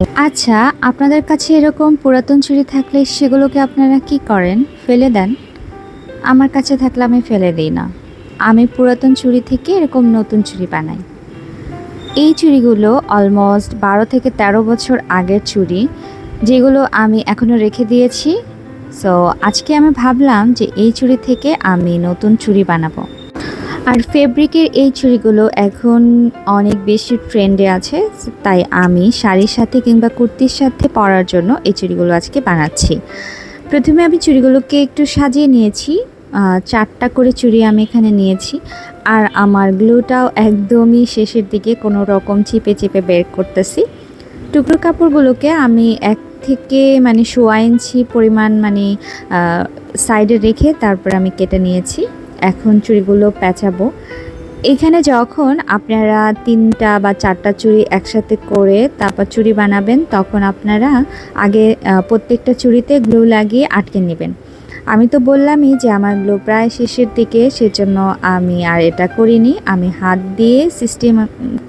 আচ্ছা আপনাদের কাছে এরকম পুরাতন চুড়ি থাকলে সেগুলোকে আপনারা কি করেন? ফেলে দেন। আমার কাছে থাকলে আমি ফেলে দিই না। আমি পুরাতন চুড়ি থেকে এরকম নতুন চুড়ি বানাই। এই চুড়িগুলো অলমোস্ট বারো থেকে ১৩ বছর আগের চুরি, যেগুলো আমি এখনও রেখে দিয়েছি। সো আজকে আমি ভাবলাম যে এই চুরি থেকে আমি নতুন চুরি বানাবো। আর ফেব্রিকের এই চুড়িগুলো এখন অনেক বেশি ট্রেন্ডে আছে, তাই আমি শাড়ির সাথে কিংবা কুর্তির সাথে পরার জন্য এই চুড়িগুলো আজকে বানাচ্ছি। প্রথমে আমি চুড়িগুলোকে একটু সাজিয়ে নিয়েছি চারটা করে চুড়ি আমি এখানে নিয়েছি, আর আমার গ্লুটাও একদমই শেষের দিকে কোনো রকম চিপে চিপে বের করতেছি। টুকরো কাপড়গুলোকে আমি এক থেকে মানে সোয়া ইঞ্চি পরিমাণ মানে সাইডে রেখে তারপর আমি কেটে নিয়েছি। এখন চুড়িগুলো পেঁচাবো। এখানে যখন আপনারা তিনটা বা চারটা চুড়ি একসাথে করে তারপর চুড়ি বানাবেন, তখন আপনারা আগে প্রত্যেকটা চুড়িতে গ্লু লাগিয়ে আটকে নেবেন। আমি তো বললামই যে আমার গ্লু প্রায় শেষের দিকে, সেজন্য আমি আর এটা করিনি। আমি হাত দিয়ে সিস্টেম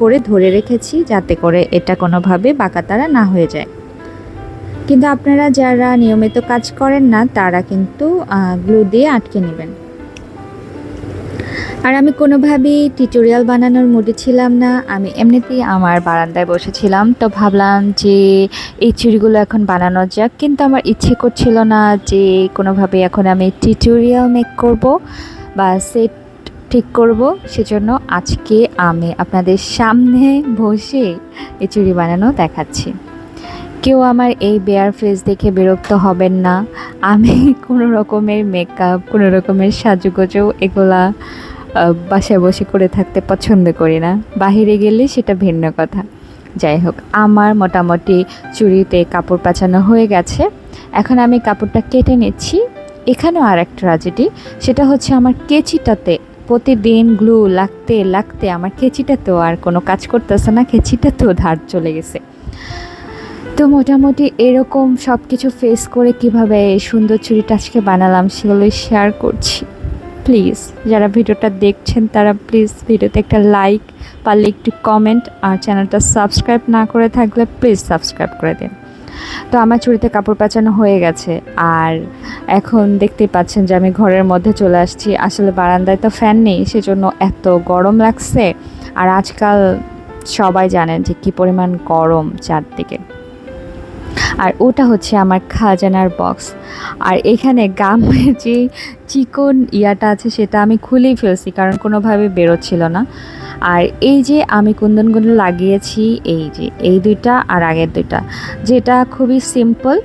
করে ধরে রেখেছি যাতে করে এটা কোনোভাবে বাঁকাতারা না হয়ে যায়। কিন্তু আপনারা যারা নিয়মিত কাজ করেন না, তারা কিন্তু গ্লু দিয়ে আটকে নেবেন। আর আমি কোনোভাবেই টিউটোরিয়াল বানানোর মুডে ছিলাম না। আমি এমনিতেই আমার বারান্দায় বসেছিলাম, তো ভাবলাম যে এই চুড়িগুলো এখন বানানো যাক, কিন্তু আমার ইচ্ছে করছিল না যে কোনোভাবে এখন আমি টিউটোরিয়াল মেক করব বা সেট ঠিক করব। সেজন্য আজকে আমি আপনাদের সামনে বসে এই চুড়ি বানানো দেখাচ্ছি। কেউ আমার এই বেয়ার ফেস দেখে বিরক্ত হবেন না। আমি কোনো রকমের মেকআপ কোনো রকমের সাজুগুজো, এগুলা বাসায় বসে করে থাকতে পছন্দ করি না। বাহিরে গেলে সেটা ভিন্ন কথা। যাই হোক, আমার মোটামুটি চুরিতে কাপড় পাচানো হয়ে গেছে। এখন আমি কাপড়টা কেটে নিচ্ছি। এখানেও আর একটা ট্রাজেডি সেটা হচ্ছে আমার কেচিটাতে প্রতিদিন গ্লু লাগতে লাগতে আমার কেচিটাতেও আর কোনো কাজ করতেছে না, কেচিটাতেও ধার চলে গেছে। তো মোটামুটি এরকম সব কিছু ফেস করে কীভাবে সুন্দর চুড়িটা আজকে বানালাম সেগুলোই শেয়ার করছি। প্লিজ যারা ভিডিওটা দেখছেন, তারা প্লিজ ভিডিওতে একটা লাইক পারলে একটু কমেন্ট আর চ্যানেলটা সাবস্ক্রাইব না করে থাকলে প্লিজ সাবস্ক্রাইব করে দিন। তো আমার চুরিতে কাপড় পাচানো হয়ে গেছে, আর এখন দেখতেই পাচ্ছেন যে আমি ঘরের মধ্যে চলে আসছি। আসলে বারান্দায় তো ফ্যান নেই, সেজন্য এত গরম লাগছে। আর আজকাল সবাই জানেন যে কী পরিমাণ গরম চারদিকে। আর ওটা হচ্ছে আমার খাজানার বক্স আর এখানে গামের যে চিকন ইয়াটা আছে সেটা আমি খুলেই ফেলছি, কারণ কোনোভাবে বেরোচ্ছিল না। আর এই যে আমি কুন্দনগুলো লাগিয়েছি, এই যে, এই দুইটা আর আগের দুইটা, যেটা খুবই সিম্পল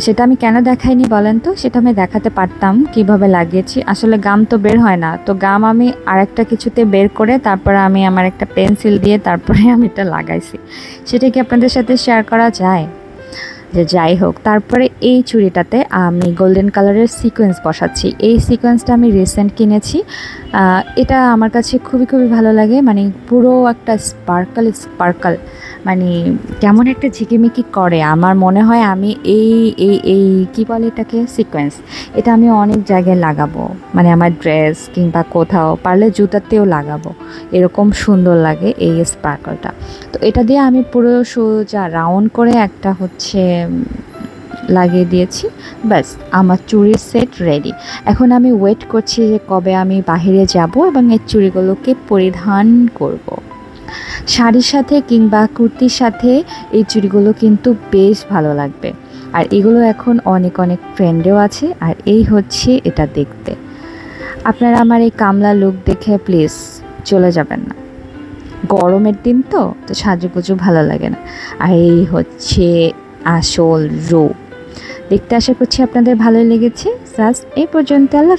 সেটা আমি কেন দেখাইনি বলেন তো? সেটা আমি দেখাতে পারতাম, কীভাবে লাগিয়েছি। আসলে গাম তো বের হয় না। তো গাম আমি আরেকটা কিছুতে বের করে তারপরে আমি আমার একটা পেন্সিল দিয়ে তারপরে আমি এটা লাগাইছি। সেটা কি আপনাদের সাথে শেয়ার করা যায়? যে যাই হোক, তারপরে এই চুড়িটাতে আমি গোল্ডেন কালারের সিকোয়েন্স বসাচ্ছি। এই সিকোয়েন্সটা আমি রিসেন্ট কিনেছি। এটা আমার কাছে খুবই খুবই ভালো লাগে। মানে পুরো একটা স্পার্কল স্পার্কল মানে কেমন একটা ঝিকিমিকি করে। আমার মনে হয় আমি এই এই এই, কী বলে এটাকে? সিকোয়েন্স এটা আমি অনেক জায়গায় লাগাবো। মানে আমার ড্রেস কিংবা কোথাও, পারলে জুতাতেও লাগাবো। এরকম সুন্দর লাগে এই স্পার্কলটা তো এটা দিয়ে আমি পুরো সোজা রাউন্ড করে একটা হচ্ছে লাগিয়ে দিয়েছি। ব্যাস, আমার চুড়ির সেট রেডি এখন আমি ওয়েট করছি যে কবে আমি বাইরে যাব এবং এই চুড়িগুলোকে পরিধান করব। শাড়ির সাথে কিংবা কুর্তির সাথে এই চুড়িগুলো কিন্তু বেশ ভালো লাগবে। আর এগুলো এখন অনেক অনেক ট্রেন্ডেও আছে আর এই হচ্ছে এটা দেখতে। আপনারা আমার এই কামলা লুক দেখে প্লিজ চলে যাবেন না। গরমের দিন তো তো সাজুগুজু ভালো লাগে না। আর এই হচ্ছে আসল রূপ দেখতে আশা করছি আপনাদের ভালো লেগেছে জাস্ট এই পর্যন্ত আল্লাহ।